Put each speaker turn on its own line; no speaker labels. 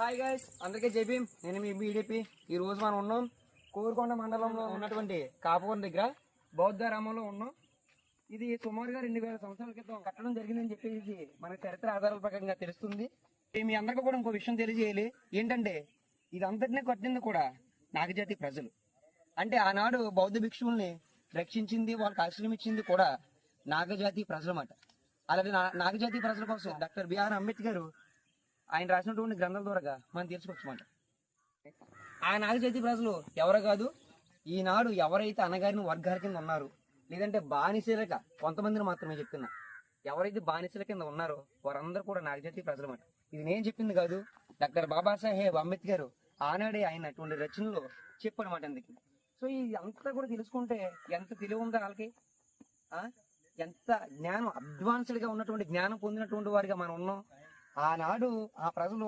Hi guys అందరికీ JB నేను మీ BDP ఈ రోజు మనం ఉన్నాం కోరుకొండ మండలంలో ఉన్నటువంటి కాపుకొండ దగ్గర బౌద్ధ రామంలో ఉన్నాం. ఇది సుమారుగా రెండు వేల సంవత్సరాల క్రితం కట్టడం జరిగిందని చెప్పేసి మన చరిత్ర ఆధారాల ప్రకారంగా తెలుస్తుంది. మీ అందరికీ కూడా ఇంకో విషయం తెలియజేయాలి. ఏంటంటే ఇదంతటినే కట్టింది కూడా నాగజాతి ప్రజలు. అంటే ఆనాడు బౌద్ధ భిక్షువుల్ని రక్షించింది వాళ్ళకి ఆశ్రయం ఇచ్చింది కూడా నాగజాతి ప్రజలమాట. అలాగే నా- నాగజాతి ప్రజల కోసం డాక్టర్ బిఆర్ అంబేద్కర్ ఆయన రాసినటువంటి గ్రంథాల ద్వారా మనం తెలుసుకోవచ్చు ఆ నాగజాతి ప్రజలు ఎవరో కాదు ఈనాడు ఎవరైతే అనగారిన వర్గాల కింద ఉన్నారు లేదంటే బానిసలక కొంతమందిని మాత్రమే చెప్తున్నా. ఎవరైతే బానిసల కింద ఉన్నారో వారందరూ కూడా నాగజాతి ప్రజలమాట. ఇది నేను చెప్పింది కాదు డాక్టర్ బాబాసాహెబ్ అంబేద్కర్ ఆనాడే ఆయన అటువంటి రచనలో చెప్పనమాట అందుకు. సో ఇది అంతా కూడా తెలుసుకుంటే ఎంత తెలివి ఉందో వాళ్ళకి? ఎంత జ్ఞానం అడ్వాన్స్డ్గా ఉన్నటువంటి జ్ఞానం పొందినటువంటి వారిగా మనం ఉన్నాం. ఆనాడు ఆ ప్రజలు